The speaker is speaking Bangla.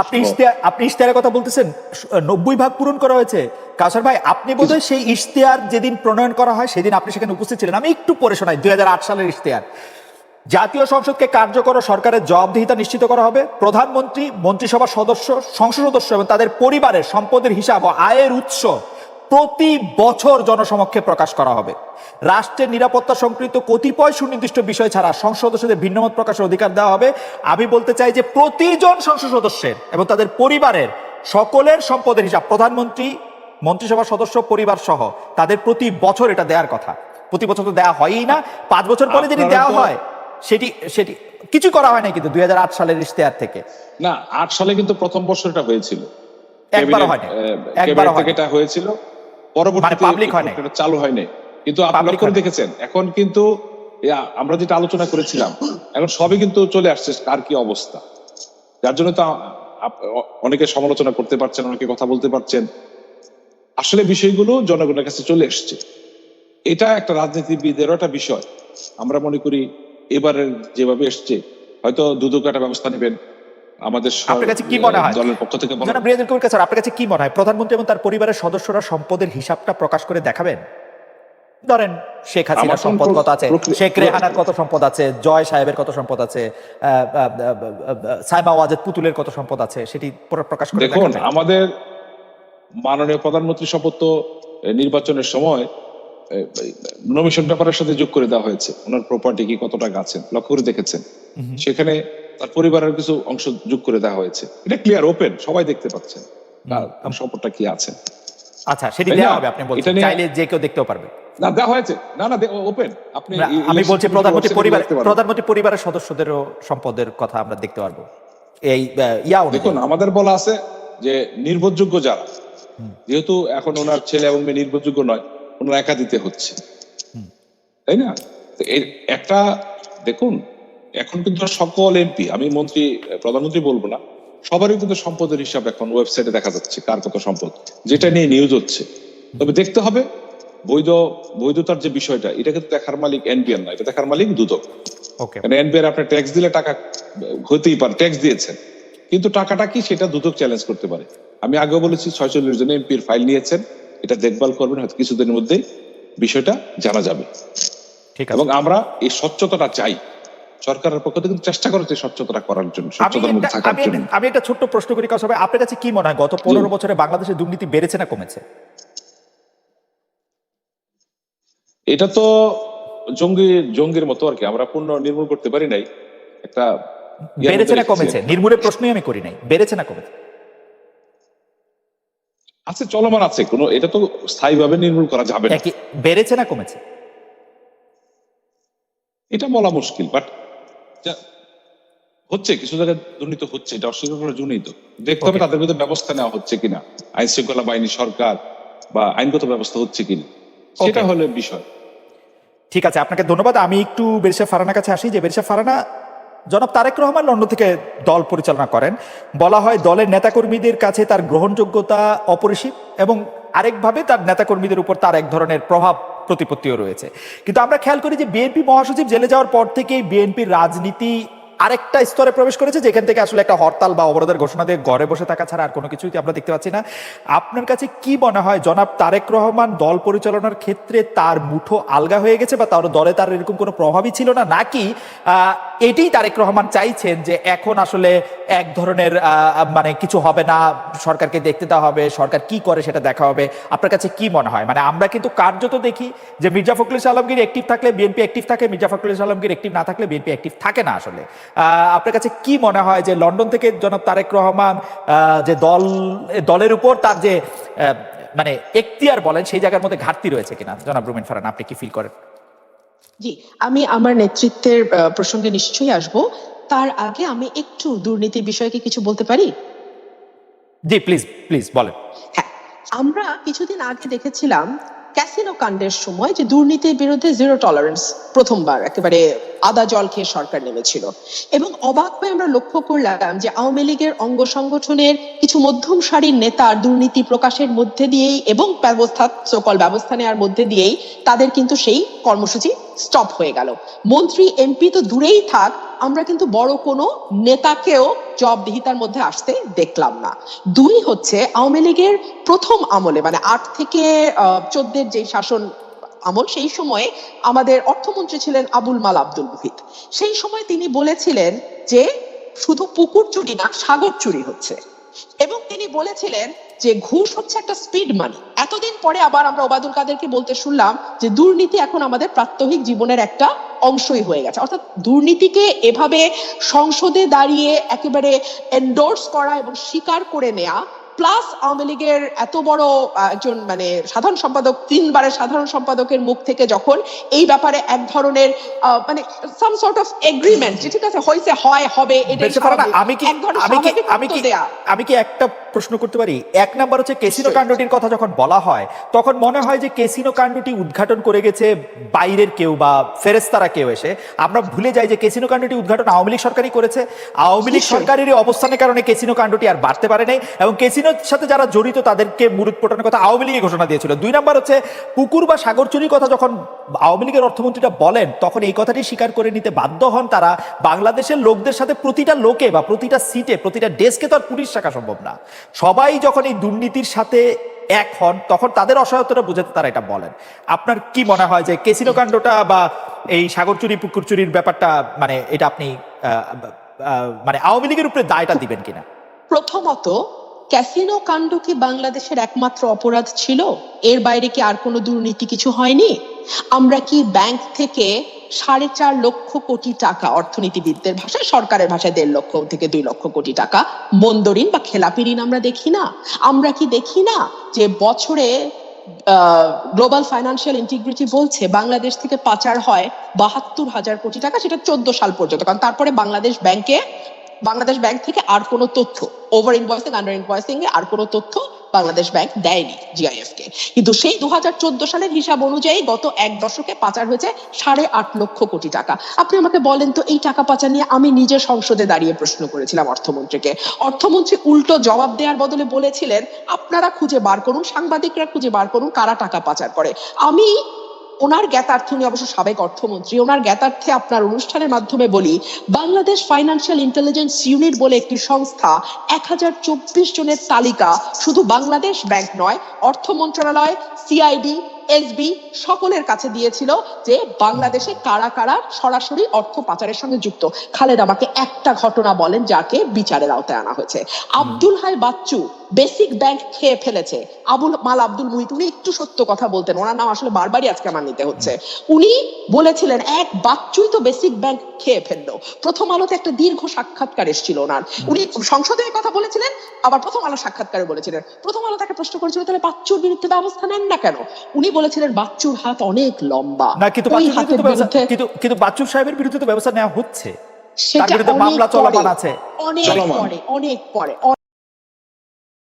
আপনি ইশতেহার আপনি ইশতেহারের কথা বলতেছেন নব্বই ভাগ পূরণ করা হয়েছে। কাউসার ভাই আপনি বোধহয় সেই ইশতেহার যেদিন প্রণয়ন করা হয় সেদিন আপনি সেখানে উপস্থিত ছিলেন। আমি একটু পরে শোনাই দুই হাজার আট সালের ইশতেহার। জাতীয় সংসদকে কার্যকর সরকারের জবাবদিহিতা নিশ্চিত করা হবে। প্রধানমন্ত্রী মন্ত্রিসভার সদস্য সংসদ সদস্য এবং তাদের পরিবারের সম্পদের হিসাব ও আয়ের উৎস প্রতি বছর জনসমক্ষে প্রকাশ করা হবে। রাষ্ট্রের নিরাপত্তা সংক্রান্ত কতিপয় সুনির্দিষ্ট বিষয় ছাড়া সংসদ সদস্যদের ভিন্নমত প্রকাশের অধিকার দেওয়া হবে। আমি বলতে চাই যে প্রতিজন সংসদ সদস্যের এবং তাদের পরিবারের সকলের সম্পদের হিসাব প্রধানমন্ত্রী মন্ত্রিসভার সদস্য পরিবার সহ তাদের প্রতি বছর এটা দেওয়ার কথা। প্রতি বছর তো দেওয়া হয়ই না। পাঁচ বছর পরে যদি দেওয়া হয় সেটি সেটি কিছু করা হয় না কিন্তু দুই হাজার আট সালের ইশতেহার থেকে। না আট সালে কিন্তু প্রথম বছর এটা হয়েছিল একবার হয়নি। থেকে এটা হয়েছিল। পরবর্তীতে মানে হয় চালু কিন্তু আপনি লক্ষ্য দেখেছেন এখন কিন্তু আমরা যেটা আলোচনা করেছিলাম এখন সবই কিন্তু চলে আসছে কার কি অবস্থা? যার জন্য তো অনেকে সমালোচনা করতে পারছেন অনেকে কথা বলতে পারছেন। আসলে বিষয়গুলো জনগণের কাছে চলে এসছে। এটা একটা রাজনীতিবিদেরও একটা বিষয়। আমরা মনে করি এবারের যেভাবে এসছে হয়তো দুদক একটা ব্যবস্থা নেবেন। আমাদের আপনার কাছে কি মনে হয়? দলের পক্ষ থেকে বলা- জনাব রিয়াজুল কবির স্যার আপনার কাছে কি মনে হয়? প্রধানমন্ত্রী এবং তার পরিবারের সদস্যরা সম্পদের হিসাবটা প্রকাশ করে দেখাবেন? ধরেন শেখ হাসিনার সম্পদ কত আছে? শেখ রেহানার কত সম্পদ আছে? জয় সাহেবের কত সম্পদ আছে? সাইমা ওয়াজেদ পুতুলের কত সম্পদ আছে? সেটি প্রকাশ করে দেখুন আমাদের মাননীয় প্রধানমন্ত্রী শপথ তো নির্বাচনের সময় নমিশন ব্যাপারের সাথে যোগ করে দেওয়া হয়েছে। ওনার প্রপার্টি কি কত টাকা আছে লক্ষ্য করে দেখেছেন। সেখানে তার পরিবারের কিছু অংশ যোগ করে দেওয়া হয়েছে। এটা ক্লিয়ার ওপেন সবাই দেখতে পাচ্ছেন সম্পদটা কি আছে? আচ্ছা সেটি দেওয়া হবে আপনি বলছেন। চাইলে যে কেউ দেখতেও পারবে। না দেওয়া হয়েছে। না না ওপেন আপনি আমি বলছি প্রধানমন্ত্রী পরিবার প্রধানমন্ত্রী পরিবারের সদস্যদেরও সম্পদের কথা আমরা দেখতে পারব। এই ইয়া দেখুন আমাদের বলা আছে যে নির্ভরযোগ্য যারা যেহেতু এখন ওনার ছেলে এবং মেয়ে নির্ভরযোগ্য নয় ওনার একা দিতে হচ্ছে তাই না? একটা দেখুন এখন কিন্তু সকল এমপি আমি মন্ত্রী প্রধানমন্ত্রী বলব না সবারই কিন্তু সম্পদের হিসাব এখন ওয়েবসাইটে দেখা যাচ্ছে কার কত সম্পদ যেটা নিয়ে নিউজ হচ্ছে। তবে দেখতে হবে বৈধ বৈধতার যে বিষয়টা এটা কিন্তু দেখার মালিক এনবিএন না এটা দেখার মালিক দুদক। ওকে এনবিআর আপনি ট্যাক্স দিলে টাকা হতেই পারে ট্যাক্স দিয়েছেন। কিন্তু টাকাটা কি সেটা দুদক চ্যালেঞ্জ করতে পারে। আমি আগেও বলেছি ছয়চল্লিশ জন এমপির ফাইল নিয়েছেন এটা দেখভাল করবেন হয়তো কিছুদিনের মধ্যেই বিষয়টা জানা যাবে। ঠিক এবং আমরা এই স্বচ্ছতাটা চাই। সরকারের পক্ষ থেকে চেষ্টা করেছে স্বচ্ছতাটা করার জন্য আমি স্বচ্ছতার মধ্যে একটা- থাকার জন্য। আমি একটা ছোট্ট প্রশ্ন করি ভাই আপনার কাছে কি মনে হয় গত পনেরো বছরে বাংলাদেশে দুর্নীতি বেড়েছে না কমেছে? এটা তো জঙ্গি জঙ্গির মতো আর কি আমরা পূর্ণ নির্মূল করতে পারি নাই। একটা বেড়েছে না কমেছে? নির্মূলের প্রশ্নই আমি করি নাই। বেড়েছে না কমেছে? আছে চলমান আছে কোনো এটা তো স্থায়ীভাবে নির্মূল করা যাবে না। বেড়েছে না কমেছে? এটা বলা মুশকিল বাট হচ্ছে কিছু জায়গায় দুর্নীতি হচ্ছে এটা অস্বীকার করার জন্যই তো। দেখতে হবে তাদের বিরুদ্ধে ব্যবস্থা নেওয়া হচ্ছে কিনা আইন শৃঙ্খলা বাহিনী সরকার বা আইনগত ব্যবস্থা হচ্ছে কিনা সেটা. হলো বিষয়। ঠিক আছে আপনাকে ধন্যবাদ। আমি একটু বেরিসা ফারানার কাছে আসি। যে বেরিসা ফারানা জনাব তারেক রহমান লন্ডন থেকে দল পরিচালনা করেন। বলা হয় দলের নেতাকর্মীদের কাছে তার গ্রহণযোগ্যতা অপরিসীম এবং আরেকভাবে তার নেতাকর্মীদের উপর তার এক ধরনের প্রভাব প্রতিপত্তিও রয়েছে। কিন্তু আমরা খেয়াল করি যে বিএনপি মহাসচিব জেলে যাওয়ার পর থেকেই বিএনপির রাজনীতি আরেকটা স্তরে প্রবেশ করেছে, যেখান থেকে আসলে একটা হরতাল বা অবরোধের ঘোষণা দিয়ে ঘরে বসে থাকা ছাড়া আর কোনো কিছুই আমরা দেখতে পাচ্ছি না। আপনার কাছে কি মনে হয়, জনাব তারেক রহমান দল পরিচালনার ক্ষেত্রে তার মুঠো আলগা হয়ে গেছে বা তার দলে তার এরকম কোনো প্রভাবই ছিল না? নাকি এটাই তারেক রহমান চাইছেন যে এখন আসলে এক ধরনের মানে কিছু হবে না, সরকারকে দেখতে দেওয়া হবে, সরকার কি করে সেটা দেখা হবে। আপনার কাছে কি মনে হয়? মানে আমরা কিন্তু কার্যত দেখি যে মির্জা ফখরুল আলমগীর অ্যাক্টিভ থাকলে বিএনপি অ্যাক্টিভ থাকে, মির্জা ফখরুল আলমগীর অ্যাক্টিভ না থাকলে বিএনপি অ্যাক্টিভ থাকে না আসলে। আপনার কাছে কি মনে হয় যে লন্ডন থেকে জনাব তারেক রহমান যে দল দলের উপর তার যে মানে এখতিয়ার বলেন সেই জায়গার মধ্যে ঘাটতি রয়েছে কিনা? জনাব রুমিন ফারান আপনি কি ফিল করেন? জি আমি আমার নেতৃত্বের প্রসঙ্গে নিশ্চয়ই আসব। তার আগে আমি একটু দুর্নীতির বিষয়ে কি কিছু বলতে পারি? জি প্লিজ প্লিজ বলেন। হ্যাঁ আমরা কিছুদিন আগে দেখেছিলাম ক্যাসিনো কাণ্ডের সময় যে দুর্নীতির বিরুদ্ধে জিরো টলারেন্স প্রথমবার একেবারে আদা জল খেয়ে সরকার নেমেছিল। এবং অবাক হয়ে আমরা লক্ষ্য করলাম যে আওয়ামী লীগের অঙ্গ সংগঠনের কিছু মধ্যম সারির নেতার দুর্নীতি প্রকাশের মধ্যে দিয়েই এবং ব্যবস্থা সকল ব্যবস্থা নেওয়ার মধ্যে দিয়েই তাদের কিন্তু সেই কর্মসূচি স্টপ হয়ে গেল। মন্ত্রী এমপি তো দূরেই থাক, আমরা কিন্তু বড় কোনো নেতাকেও জবাবদিহিতার মধ্যে আসতে দেখলাম না। দুই হচ্ছে, আওয়ামী লীগের প্রথম আমলে মানে আট থেকে চোদ্দের যে শাসন আমল, সেই সময়ে আমাদের অর্থমন্ত্রী ছিলেন আবুল মাল আব্দুল মুহিত। সেই সময় তিনি বলেছিলেন যে, শুধু পুকুর চুরি না, সাগর চুরি হচ্ছে। এবং তিনি বলেছিলেন যে, ঘুষ হচ্ছে একটা স্পিড মানি এতদিন পরে আবার আমরা ওবায়দুল কাদেরকে বলতে শুনলাম যে দুর্নীতি এখন আমাদের প্রাত্যহিক জীবনের একটা অংশই হয়ে গেছে। অর্থাৎ দুর্নীতিকে এভাবে সংসদে দাঁড়িয়ে একেবারে এন্ডোর্স করা এবং স্বীকার করে নেয়া প্লাস আওয়ামী লীগের এত বড় একজন মানে সাধারণ সম্পাদক তিনবারের সাধারণ সম্পাদকের মুখ থেকে যখন এই ব্যাপারে এক ধরনের মানে সাম সর্ট অফ এগ্রিমেন্ট ঠিক আছে হয়েছে হয় হবে বেশ আমি কি আমি কি আমি কি একটা প্রশ্ন করতে পারি? এক নাম্বার হচ্ছে কেসিনো কাণ্ডটির কথা যখন বলা হয় তখন মনে হয় যে কেসিনো কাণ্ডটি উদ্ঘাটন করে গেছে বাইরের কেউ বা ফেরেস্তারা কেউ এসে। আমরা ভুলে যাই যে কেসিনো কাণ্ডটি উদ্ঘাটন আওয়ামী লীগ সরকারই করেছে। আওয়ামী লীগ। সরকারের অবস্থানের কারণে কেসিনো কাণ্ডটি আর বাড়তে পারে নাই এবং কেসিনোর সাথে যারা জড়িত তাদেরকে মুরুদ পটানোর কথা আওয়ামী লীগে ঘোষণা দিয়েছিল। দুই নাম্বার হচ্ছে পুকুর বা সাগর চুরির কথা যখন আওয়ামী লীগের অর্থমন্ত্রীটা বলেন তখন এই কথাটি স্বীকার করে নিতে বাধ্য হন তারা। বাংলাদেশের লোকদের সাথে প্রতিটা লোকে বা প্রতিটা সিটে প্রতিটা ডেস্কে তো আর পুলিশ রাখা সম্ভব না। সবাই যখন এই দুর্নীতির সাথে এক হন, তখন তাদের অসহায়তাটা বুঝাতে তারা এটা বলেন। আপনার কি মনে হয় যে কেসিনো কাণ্ডটা বা এই সাগর চুরি, পুকুর চুরির ব্যাপারটা মানে এটা আপনি মানে আওয়ামী লীগের উপরে দায়টা দিবেন কিনা? প্রথমত, ক্যাসিনো কাণ্ড কি বাংলাদেশের একমাত্র অপরাধ ছিল? এর বাইরে কি আর কোনো দুর্নীতি কিছু হয়নি? আমরা কি ব্যাংক থেকে সাড়ে চার লক্ষ কোটি টাকা অর্থনীতিবিদদের ভাষায়, সরকারের ভাষায় দেড় লক্ষ থেকে দুই লক্ষ কোটি টাকা মন্দরিন বা খেলাপি ঋণ আমরা দেখি না। আমরা কি দেখি না যে বছরে গ্লোবাল ফাইন্যান্সিয়াল ইন্টিগ্রিটি বলছে বাংলাদেশ থেকে পাচার হয় বাহাত্তর হাজার কোটি টাকা, সেটা চোদ্দ সাল পর্যন্ত। কারণ তারপরে বাংলাদেশ ব্যাংকে, বাংলাদেশ ব্যাংক থেকে আর কোনো তথ্য ওভার ইনভয়েসিং আন্ডার ইনভয়েসিং এ আর কোনো তথ্য বাংলাদেশ ব্যাংক দেয়নি জিআইএফ কে কিন্তু সেই দুহাজার চোদ্দ সালের হিসাব অনুযায়ী গত এক দশকে পাচার হয়েছে সাড়ে আট লক্ষ কোটি টাকা। আপনি আমাকে বলেন তো, এই টাকা পাচার নিয়ে আমি নিজে সংসদে দাঁড়িয়ে প্রশ্ন করেছিলাম অর্থমন্ত্রীকে। অর্থমন্ত্রী উল্টো জবাব দেওয়ার বদলে বলেছিলেন, আপনারা খুঁজে বার করুন, সাংবাদিকরা খুঁজে বার করুন কারা টাকা পাচার করে। আমি ওনার জ্ঞাতার্থে উনি অবশ্য সাবেক অর্থমন্ত্রী। ওনার জ্ঞাতার্থে আপনার অনুষ্ঠানের মাধ্যমে বলি, বাংলাদেশ ফাইন্যান্সিয়াল ইন্টেলিজেন্স ইউনিট বলে একটি সংস্থা এক হাজার চব্বিশ জনের তালিকা শুধু বাংলাদেশ ব্যাংক নয়, অর্থ মন্ত্রণালয় সিআইডি এসবি সকলের কাছে দিয়েছিল যে বাংলাদেশে কারা কারা সরাসরি অর্থ পাচারের সঙ্গে যুক্ত। খালেদ আমাকে একটা ঘটনা বলেন যাকে বিচারের আওতায় আনা হয়েছে। আব্দুল হাই বাচ্চু বেসিক ব্যাংক খেয়ে ফেলেছে। আবুল মাল আব্দুল মুহিত উনি একটু সত্য কথা বলতেন ওনার নাম আসলে বারবারই আজকে আমার নিতে হচ্ছে। উনি বলেছিলেন এক বাচ্চুই তো বেসিক ব্যাংক খেয়ে ফেলল। প্রথম আলোতে একটা দীর্ঘ সাক্ষাৎকার এসেছিল ওনার। উনি সংসদে কথা বলেছিলেন আবার প্রথম আলো সাক্ষাৎকারে বলেছিলেন। প্রথম আলো তাকে প্রশ্ন করেছিল তাহলে বাচ্চুর বিরুদ্ধে ব্যবস্থা নেন না কেন? উনি বলেছিলেন বাচ্চুর হাত অনেক লম্বা। না কিন্তু কিন্তু কিন্তু বাচ্চুর সাহেবের বিরুদ্ধে তো ব্যবস্থা নেওয়া হচ্ছে। বিরুদ্ধে অনেক মামলা চলমান আছে। অনেক পরে অনেক পরে